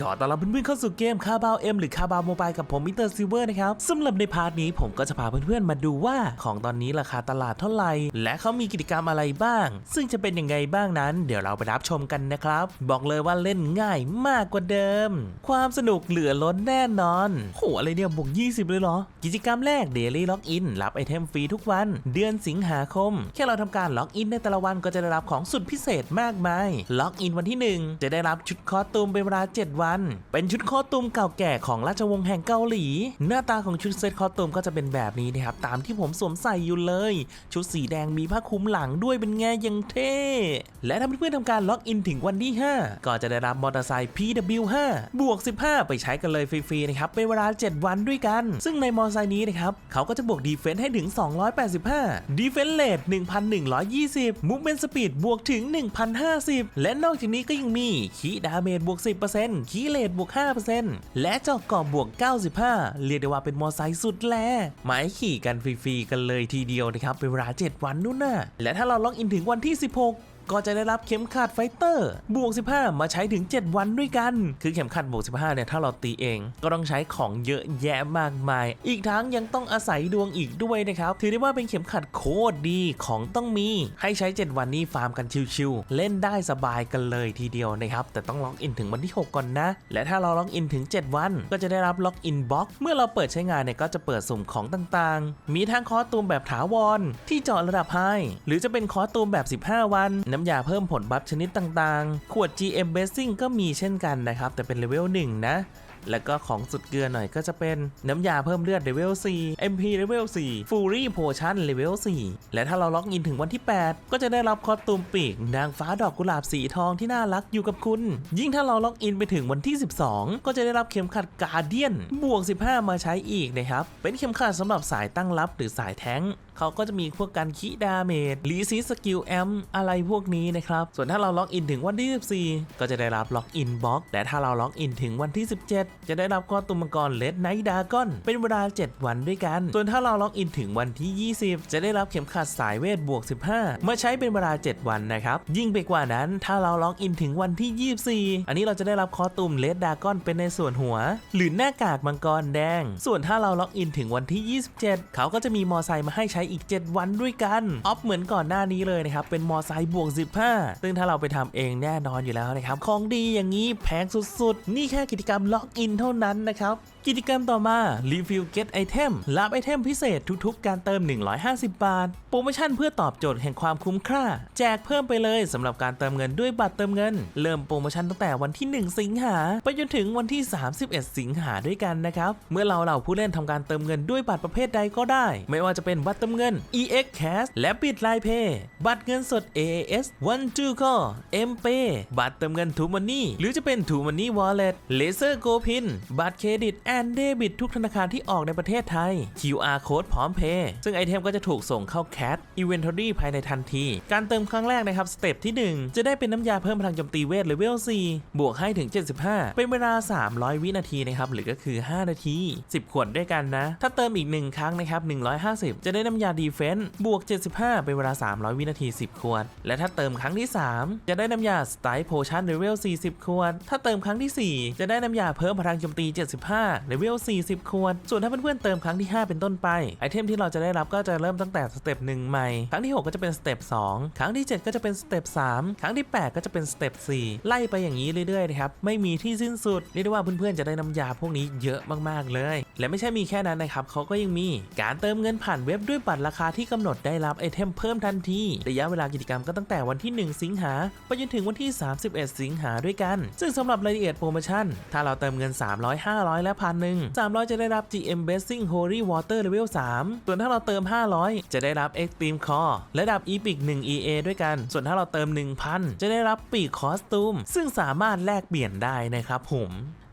ขอต้อนรับเพื่อนๆเข้าสู่เกมคาบาวเอ็มหรือคาบาวโมบายกับผมมิสเตอร์ซิเวอร์นะครับสำหรับในพาร์ทนี้ผมก็จะพาเพื่อนๆมาดูว่าของตอนนี้ราคาตลาดเท่าไหร่ และเขามีกิจกรรมอะไรบ้าง ซึ่งจะเป็นยังไงบ้างนั้น เดี๋ยวเราไปรับชมกันนะครับ บอกเลยว่าเล่นง่ายมากกว่าเดิม ความสนุกเหลือล้นแน่นอนโหอะไรเนี่ยบวก 20 เลยเหรอ กิจกรรมแรก Daily Login รับไอเทมฟรีทุกวัน เดือนสิงหาคม แค่เราทำการล็อกอินในแต่ละวันก็จะได้รับของสุดพิเศษมากมายล็อกอินวันที่ 1 จะได้รับชุดคอสตูมเป็นเวลา 7 วันเป็นชุดคอตูมเก่าแก่ของราชวงศ์แห่งเกาหลี หน้าตาของชุดเซตคอตูมก็จะเป็นแบบนี้นะครับตามที่ผมสวมใส่อยู่เลย ชุดสีแดงมีผ้าคลุมหลังด้วยเป็นไงยังเท่ และถ้าเพื่อนๆทำการล็อกอินถึงวันที่ 5 ก็จะได้รับมอเตอร์ไซค์ PW5 บวก 15 ไปใช้กันเลยฟรีๆนะครับเป็นเวลา 7 วันด้วยกัน ซึ่งในมอเตอร์ไซค์นี้นะครับเขาก็จะบวกดีเฟนส์ให้ถึง 285ดีเฟนส์เลท1,120มูฟเมนต์สปีดบวกถึง 1,050 และนอกจากนี้ก็ยังมีคีดาเมจบวก 10%คีเลตบวก 5%และเจาะกรอบบวก 95 เรียกได้ว่าเป็นมอไซค์สุดแลหมายขี่กันฟรีๆกันเลยทีเดียวนะครับเป็นเวลา 7 วันนู่นน่ะและถ้าเราล็อกอินถึงวันที่ 16 ก็จะได้รับเข็มขัดไฟเตอร์ บวก 15 มาใช้ถึง 7 วันด้วยกัน คือเข็มขัดบวก 15 เนี่ย ถ้าเราตีเอง ก็ต้องใช้ของเยอะแยะมากมาย อีกทั้งยังต้องอาศัยดวงอีกด้วยนะครับ ถือได้ว่าเป็นเข็มขัดโคตรดีของต้องมี ให้ใช้ 7 วันนี้ฟาร์มกันชิวๆ เล่นได้สบายกันเลยทีเดียวนะครับ แต่ต้องล็อกอินถึงวันที่ 6 ก่อนนะ และถ้าเราล็อกอินถึง 7 วัน ก็จะได้รับล็อกอินบ็อกเมื่อเราเปิดใช้งานเนี่ย ก็จะเปิดสุ่มของต่างๆ มีทั้งคอสตูมแบบถาวร ที่เจาะระดับไฮหรือจะเป็นคอสตูมแบบ 15 วันน้ำยาเพิ่มผลบัฟชนิดต่างๆ ขวด GM Blessing ก็มีเช่นกันนะครับ แต่เป็นเลเวล1นะ แล้วก็ของสุดเกลือหน่อยก็จะเป็นน้ำยาเพิ่มเลือดเลเวล4 MP เลเวล4 Fury Potion เลเวล4และถ้าเราล็อกอินถึงวันที่ 8 ก็จะได้รับคอสตูมปีก นางฟ้าดอกกุหลาบสีทองที่น่ารักอยู่กับคุณ ยิ่งถ้าเราล็อกอินไปถึงวันที่ 12 ก็จะได้รับเข็มขัดกาเดียนบวก 15 มาใช้อีกนะครับ เป็นเข็มขัดสำหรับสายตั้งรับหรือสายแท้งเขาก็จะมีพวกการคิดาเมจรีซีสกิลแอมอะไรพวกนี้นะครับ ส่วนถ้าเราล็อกอินถึงวันที่ 14 ก็จะได้รับล็อกอินบ็อก และถ้าเราล็อกอินถึงวันที่ 17จะได้รับก้อนตุมมังกรเลดไนท์ดากอน เป็นเวลา 7 วันด้วยกัน ส่วนถ้าเราล็อกอินถึงวันที่ 20 จะได้รับเข็มขัดสายเวทบวก 15 มาใช้เป็นเวลา 7 วันนะครับ ยิ่งไปกว่านั้นถ้าเราล็อกอินถึงวันที่ 24 อันนี้เราจะได้รับคอตุมเลดดากอนเป็นในส่วนหัว หรือหน้ากากมังกรแดง ส่วนถ้าเราล็อกอินถึงวันที่ 27 เขาก็จะมีมอไซค์มาให้ใช้อีก 7 วันด้วยกันออฟเหมือนก่อนหน้านี้เลยนะครับเป็นมอไซค์บวก 15 ซึ่งถ้าเราไปทำเองแน่นอนอยู่แล้วนะครับของดีอย่างนี้แพงสุดๆ นี่แค่กิจกรรมล็อกอินเท่านั้นนะครับ กิจกรรมต่อมารีวิว Get Item รับไอเทมพิเศษทุกๆ การเติม 150 บาท โปรโมชั่นเพื่อตอบโจทย์แห่งความคุ้มค่า แจกเพิ่มไปเลยสำหรับการเติมเงินด้วยบัตรเติมเงิน เริ่มโปรโมชั่นตั้งแต่วันที่ 1 สิงหา ไปจนถึงวันที่ 31 สิงหาด้วยกันนะครับ เมื่อเราเหล่าผู้เล่นทำการเติมเงินด้วยบัตรประเภทใดก็ได้ ไม่ว่าจะเป็นบัตรเติมเงิน EX Cash และบิตไลเพย์บัตรเงินสด AAS One Two Go M Pay บัตรเติมเงิน t ูมันนี่หรือจะเป็น t ูมันนี่ Wallet Laser Go Pin บัตรเครดิต and Debit ทุกธนาคารที่ออกในประเทศไทย QR Code พร้อมเพย์ซึ่งไอเทมก็จะถูกส่งเข้า Cat Inventory ภายในทันที การเติมครั้งแรกนะครับ สเต็ปที่ 1 จะได้เป็นน้ำยาเพิ่มพลังโจมตีเวทเลเวล 4 บวกให้ถึง 75 เป็นเวลา 300 วินาทีนะครับ หรือก็คือ 5 นาที 10 ขวดด้วยกันนะ ถ้าเติมอีก 1 ครั้งนะครับ 150 จะได้น้ำยาดีเฟน s ์บวก 75 เป็นเวลา 300 วินาที 10 ขวด และถ้าเติมครั้งที่ 3 จะได้น้ำยาสไตล์โพชั่นเลเวล 40 ขวด ถ้าเติมครั้งที่ 4 จะได้น้ำยาเพิ่มพลังโจมตี 75เลเวล 40 ขวด ส่วนถ้าเพื่อนๆเติมครั้งที่ 5 เป็นต้นไป ไอเทมที่เราจะได้รับก็จะเริ่มตั้งแต่สเต็ป1ใหม่ ครั้งที่ 6 ก็จะเป็นสเต็ป2ครั้งที่ 7 ก็จะเป็นสเต็ป3ครั้งที่ 8 ก็จะเป็นสเต็ป4ไล่ไปอย่างนี้เรื่อยๆนะครับ ไม่มีที่สิ้นสุด เรียกได้ว่าเพื่อนๆจะได้น้ำยาพวกนี้เยอะมากๆเลย และไม่ใช่มีแค่นั้นนะครับเขาก็ยังมีการเติมเงินผ่านเว็บด้วยบัตรราคาที่กำหนดได้รับไอเทมเพิ่มทันทีระยะเวลากิจกรรมก็ตั้งแต่วันที่ 1 สิงหาไปจนถึงวันที่ 31 สิงหาด้วยกัน ซึ่งสำหรับรายละเอียดโปรโมชั่น ถ้าเราเติมเงิน 300 500 และพันหนึ่ง300 จะได้รับ GM Blessing Holy Water Level 3 ส่วนถ้าเราเติม 500 จะได้รับ Extreme Core และดับ Epic 1 EA ด้วยกัน ส่วนถ้าเราเติม 1,000 จะได้รับปีกคอสตูม ซึ่งสามารถแลกเปลี่ยนได้นะครับผม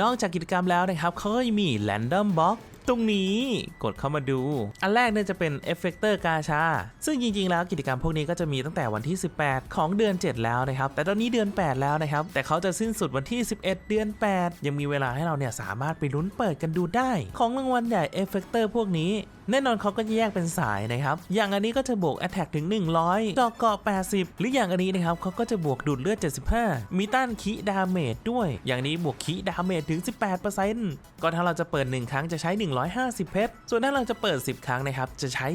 นอกจากกิจกรรมแล้วนะครับเขาก็ยังมี Random Box ตรงนี้กดเข้ามาดู อันแรกเนี่ยจะเป็นเอฟเฟกเตอร์กาชา ซึ่งจริงๆ แล้วกิจกรรมพวกนี้ก็จะมีตั้งแต่วันที่ 18 ของเดือน 7 แล้วนะครับ แต่ตอนนี้เดือน 8 แล้วนะครับ แต่เขาจะสิ้นสุดวันที่ 11 เดือน 8 ยังมีเวลาให้เราเนี่ยสามารถไปลุ้นเปิดกันดูได้ ของรางวัลใหญ่เอฟเฟกเตอร์พวกนี้แน่นอนเขาก็จะแยกเป็นสายนะครับอย่างอันนี้ก็จะบวก Attack ถึง 100เจาะเกาะ 80 หรืออย่างอันนี้นะครับเขาก็จะบวกดูดเลือด 75 มีต้านคีดาเมจด้วย อย่างนี้บวกคีดาเมจถึง 18%ก็ถ้าเราจะเปิด 1 ครั้งจะใช้ 150 เพชร ส่วนถ้าเราจะเปิด 10 ครั้งนะครับจะใช้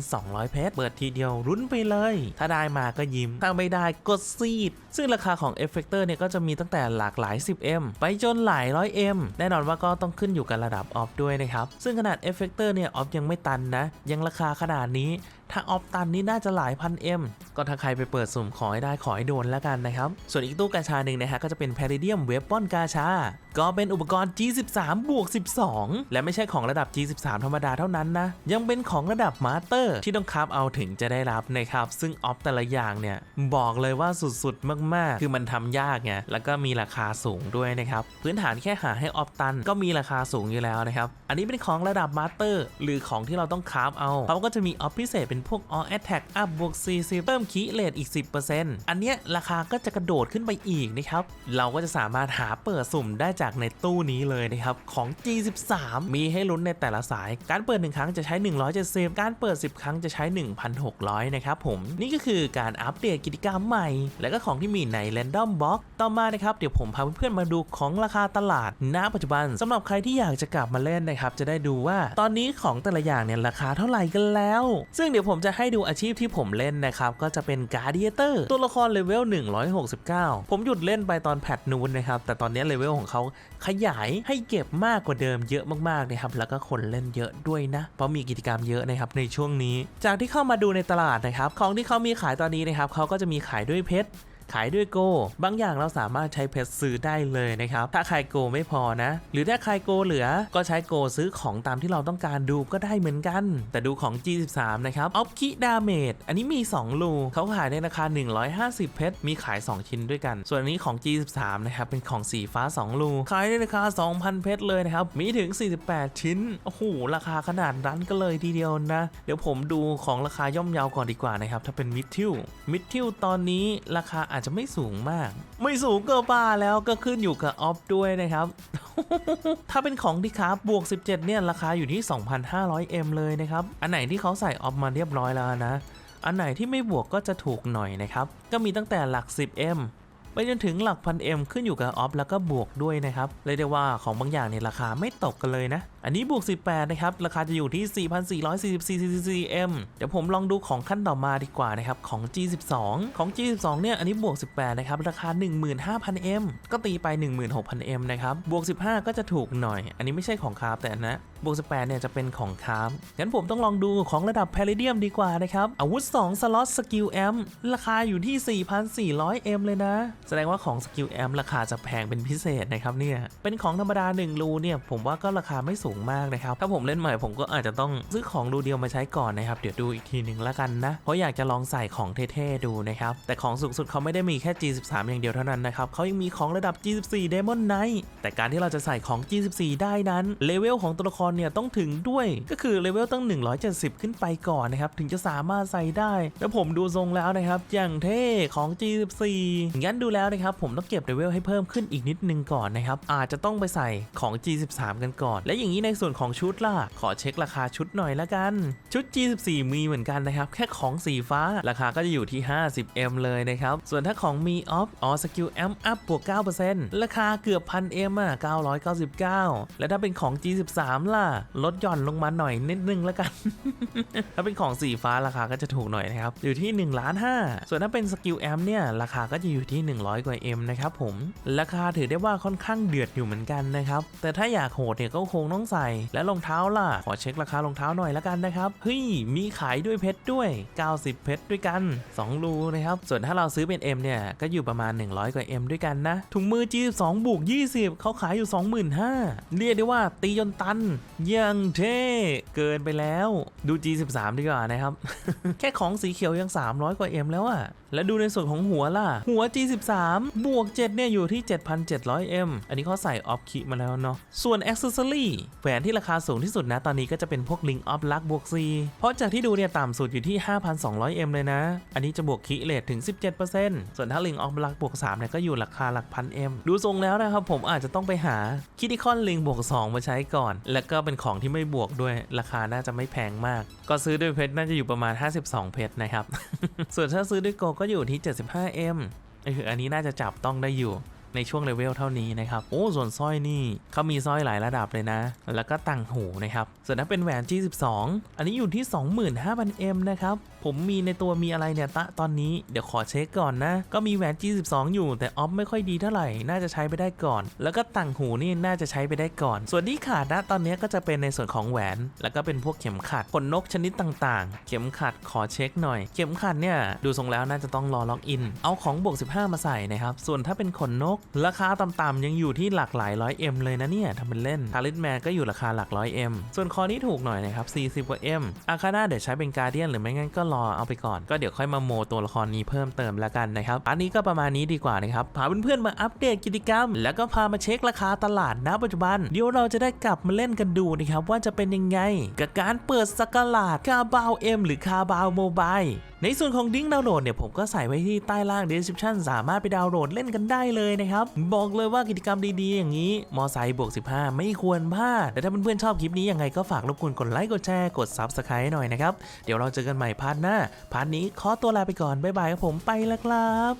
1,200 เพชร เปิดทีเดียวรุ้นไปเลย ถ้าได้มาก็ยิ้ม ถ้าไม่ได้กดซีด ซึ่งราคาของเอฟเฟกเตอร์เนี่ยก็จะมีตั้งแต่หลากหลาย 10M ไปจนหลายร้อย M แน่นอนว่าก็ต้องขึ้นอยู่กับระดับออฟด้วยนะครับ ซึ่งขนาดเอฟเฟกเตอร์เนี่ยออฟยังไม่ตันนะ ยังราคาขนาดนี้ ถ้าออฟตันนี่น่าจะหลายพันเอ็มก็ถ้าใครไปเปิดสุ่มขอให้ได้ขอให้โดนแล้วกันนะครับ ส่วนอีกตู้กาชาหนึ่งนะฮะก็จะเป็น p a r i d i u m Weapon กาชา ก็เป็นอุปกรณ์ G13 บวก 12 และไม่ใช่ของระดับ G13 ธรรมดาเท่านั้นนะ ยังเป็นของระดับมาสเตอร์ที่ต้องคราฟเอาถึงจะได้รับนะครับ ซึ่งออฟแต่ละอย่างเนี่ย บอกเลยว่าสุดๆ มากๆ คือมันทำยากไง แล้วก็มีราคาสูงด้วยนะครับ พื้นฐานแค่หาให้ออฟตัน ก็มีราคาสูงอยู่แล้วนะครับ อันนี้เป็นของระดับมาสเตอร์หรือของที่เราต้องคราฟเอาเขาก็จะมีออฟพิเศษเป็นพวก All Attack Up บวก40เพิ่มคีเลทอีก 10%อันเนี้ยราคาก็จะกระโดดขึ้นไปอีกนะครับเราก็จะสามารถหาเปิดสุ่มได้จากากในตู้นี้เลยนะครับของ G13 มีให้ลุ้นในแต่ละสาย การเปิด 1 ครั้งจะใช้ 170 การเปิด 10 ครั้งจะใช้ 1,600 นะครับผมนี่ก็คือการอัปเดตกิจกรรมใหม่ และก็ของที่มีใน Random Box ต่อมานะครับเดี๋ยวผมพาเพื่อนๆมาดูของราคาตลาดณปัจจุบันสำหรับใครที่อยากจะกลับมาเล่นนะครับจะได้ดูว่าตอนนี้ของแต่ละอย่างเนี่ยราคาเท่าไหร่กันแล้ว ซึ่งเดี๋ยวผมจะให้ดูอาชีพที่ผมเล่นนะครับก็จะเป็นการ์เดียเตอร์ตัวละครเลเวล169 ผมหยุดเล่นไปตอนแพทนูนนะครับแต่ตอนนี้เลเวลของเขาขยายให้เก็บมากกว่าเดิมเยอะมากๆนะครับแล้วก็คนเล่นเยอะด้วยนะ เพราะมีกิจกรรมเยอะนะครับในช่วงนี้ จากที่เข้ามาดูในตลาดนะครับของที่เขามีขายตอนนี้นะครับเขาก็จะมีขายด้วยเพชร ขายด้วยโก บางอย่างเราสามารถใช้เพชรซื้อได้เลยนะครับ ถ้าใครโกไม่พอนะ หรือถ้าใครโกเหลือก็ใช้โกซื้อของตามที่เราต้องการดูก็ได้เหมือนกัน แต่ดูของ G13 นะครับออฟคิดาเมจอันนี้มี 2 ลูเขาขายในราคา 150 เพชรมีขาย 2 ชิ้นด้วยกัน ส่วนอันนี้ของ G13 นะครับเป็นของสีฟ้า 2 ลูขายในราคา 2,000 เพชรเลยนะครับมีถึง 48 ชิ้นโอ้โหราคาขนาดนั้นก็เลยทีเดียวนะ เดี๋ยวผมดูของราคาย่อมเยาวก่อนดีกว่านะครับถ้าเป็นมิดทิวมิดทิวตอนนี้ราคาอาจจะไม่สูงมาก ไม่สูงเกินป้าแล้วก็ขึ้นอยู่กับออฟด้วยนะครับ ถ้าเป็นของที่ครับบวก 17 เนี่ยราคาอยู่ที่ 2,500M เลยนะครับ อันไหนที่เขาใส่ออฟมาเรียบร้อยแล้วนะ อันไหนที่ไม่บวกก็จะถูกหน่อยนะครับ ก็มีตั้งแต่หลัก 10M ไปจนถึงหลักพัน M ขึ้นอยู่กับออฟแล้วก็บวกด้วยนะครับ เลยได้ว่าของบางอย่างเนี่ยราคาไม่ตกกันเลยนะ อันนี้บวก 18 นะครับ ราคาจะอยู่ที่ 4,444 M เดี๋ยวผมลองดูของขั้นต่อมาดีกว่านะครับ ของ G12 ของ G12 เนี่ยอันนี้บวก 18 นะครับ ราคา 15,000 M ก็ตีไป 16,000 M นะครับ บวก 15 ก็จะถูกหน่อย อันนี้ไม่ใช่ของคาราฟแต่นะบวก 18 เนี่ยจะเป็นของคาราฟงั้นผมต้องลองดูของระดับ p a l a d i u m ดีกว่านะครับ อาวุธ 2 สล็อตสกิลแอมราคาอยู่ที่ 4,400 M เลยนะ แสดงว่าของสกิลแอมราคาจะแพงเป็นพิเศษนะครับเนี่ยเป็นของธรรมดา1รูเนี่ยผมว่าก็ราคาไม่สูงมากนะครับ ถ้าผมเล่นใหม่ผมก็อาจจะต้องซื้อของรูเดียวมาใช้ก่อนนะครับ เดี๋ยวดูอีกทีหนึ่งละกันนะ เพราะอยากจะลองใส่ของเท่ๆดูนะครับ แต่ของสูงสุดเขาไม่ได้มีแค่ G13 อย่างเดียวเท่านั้นนะครับเขายังมีของระดับ G14 Demon Knight แต่การที่เราจะใส่ของ G14 ได้นั้นเลเวลของตัวละครเนี่ยต้องถึงด้วย ก็คือเลเวลต้อง 170 ขึ้นไปก่อนนะครับถึงจะสามารถใส่ได้ แล้วผมดูทรงแล้วนะครับอย่างเท่ของ G14 งั้นดูแล้วนะครับผมต้องเก็บเลเวลให้เพิ่มขึ้นอีกนิดนึงก่อนนะครับอาจจะต้องไปใส่ของ G13 กันก่อน และอย่างนี้ในส่วนของชุดล่ะ ขอเช็คราคาชุดหน่อยละกัน ชุด G14 มีเหมือนกันนะครับ แค่ของสีฟ้า ราคาก็จะอยู่ที่ 50M เลยนะครับ ส่วนถ้าของมีออฟออสกิลแอมอัพบวก 9%ราคาเกือบ 1000M อะ999 และถ้าเป็นของ G13 ล่ะ ลดหย่อนลงมาหน่อยนิดนึงละกัน ถ้าเป็นของสีฟ้าราคาก็จะถูกหน่อยนะครับ อยู่ที่1ล้าน5ส่วนถ้าเป็นสกิลแอมเนี่ย ราคาก็จะอยู่ที่ 100 กว่า M นะครับผม ราคาถือได้ว่าค่อนข้างเดือดอยู่เหมือนกันนะครับ แต่ถ้าอยากโหดเนี่ยก็คงต้องใส่ และรองเท้าล่ะ ขอเช็คราคารองเท้าหน่อยละกันนะครับ เฮ้ย มีขายด้วยเพชรด้วย 90 เพชรด้วยกัน 2 รูนะครับ ส่วนถ้าเราซื้อเป็น M เนี่ย ก็อยู่ประมาณ 100 กว่า M ด้วยกันนะ ถุงมือ G2 บวก20 เขาขายอยู่ 25,000เรียกได้ว่าตีจนตันยังเท่เกินไปแล้วดู G13 ดีกว่านะครับ แค่ของสีเขียวยัง 300 กว่า M แล้วอะแล้วดูในส่วนของหัวล่ะ หัว G13 บวก 7 เนี่ยอยู่ที่ 7,700M อันนี้เขาใส่ออฟคิมาแล้วเนาะ ส่วน Accessory แหวนที่ราคาสูงที่สุดนะตอนนี้ก็จะเป็นพวก Ring of Luck บวก C เพราะจากที่ดูเนี่ยต่ำสุดอยู่ที่ 5,200M เลยนะ อันนี้จะบวกคิเลทถึง 17%ส่วนถ้า Ring of Luck บวก3เนี่ยก็อยู่ราคาหลักพัน M ดูทรงแล้วนะครับผมอาจจะต้องไปหา Critical Ring บวก 2 มาใช้ก่อน แล้วก็เป็นของที่ไม่บวกด้วยราคาน่าจะไม่แพงมาก ก็ซื้อด้วยเพชรน่าจะอยู่ประมาณ 52 เพชรนะครับส่วนถ้าซื้อด้วยโกก็อยู่ที่ 75M เอออันนี้น่าจะจับต้องได้อยู่ ในช่วงเลเวลเท่านี้นะครับโอ้ส่วนสร้อยนี่เขามีสร้อยหลายระดับเลยนะ แล้วก็ต่างหูนะครับส่วนถ้าเป็นแหวน G12 อันนี้อยู่ที่ 25,000M นะครับ ผมมีในตัวมีอะไรเนี่ยตะตอนนี้เดี๋ยวขอเช็คก่อนนะ ก็มีแหวน G12 อยู่แต่ออฟไม่ค่อยดีเท่าไหร่น่าจะใช้ไปได้ก่อน แล้วก็ต่างหูนี่น่าจะใช้ไปได้ก่อน ส่วนที่ขาดนะตอนนี้ก็จะเป็นในส่วนของแหวน แล้วก็เป็นพวกเข็มขัดขนนกชนิดต่างๆ เข็มขัดขอเช็คหน่อย เข็มขัดเนี่ยดูทรงแล้วน่าจะต้องรอล็อกอิน เอาของบวก 15 มาใส่นะครับส่วนถ้าเป็นขนนก ราคาต่ำๆยังอยู่ที่หลักหลายร้อย M เลยนะเนี่ยทำเป็นเล่นทาริสแมนก็อยู่ราคาหลักร้อย M ส่วนคอนี้ถูกหน่อยนะครับ40กว่า M อาคาน่าเดี๋ยวใช้เป็นการเดียนหรือไม่งั้นก็รอเอาไปก่อน ก็เดี๋ยวค่อยมาโมตัวละครนี้เพิ่มเติมแล้วกันนะครับอันนี้ก็ประมาณนี้ดีกว่านะครับพาเพื่อนๆมาอัปเดตกิจกรรม แล้วก็พามาเช็คราคาตลาดณปัจจุบัน เดี๋ยวเราจะได้กลับมาเล่นกันดูนะครับว่าจะเป็นยังไง กับการเปิดสกลาดคาบาวเอ็มหรือคาบาวโมบายในส่วนของดิ้งดาวน์โหลดเนี่ยผมก็ใส่ไว้ที่ใต้ล่าง description สามารถไปดาวน์โหลดเล่นกันได้เลยนะครับ บอกเลยว่ากิจกรรมดีๆ อย่างนี้มอไซค์บวก 15 ไม่ควรพลาดแต่ถ้าเพื่อนๆชอบคลิปนี้ยังไงก็ฝากรบกวนกดไลค์กดแชร์กด subscribe หน่อยนะครับ เดี๋ยวเราเจอกันใหม่พาร์ทหน้า พาร์ทนี้ขอตัวลาไปก่อน บ๊ายบายครับผมไปแล้วครับ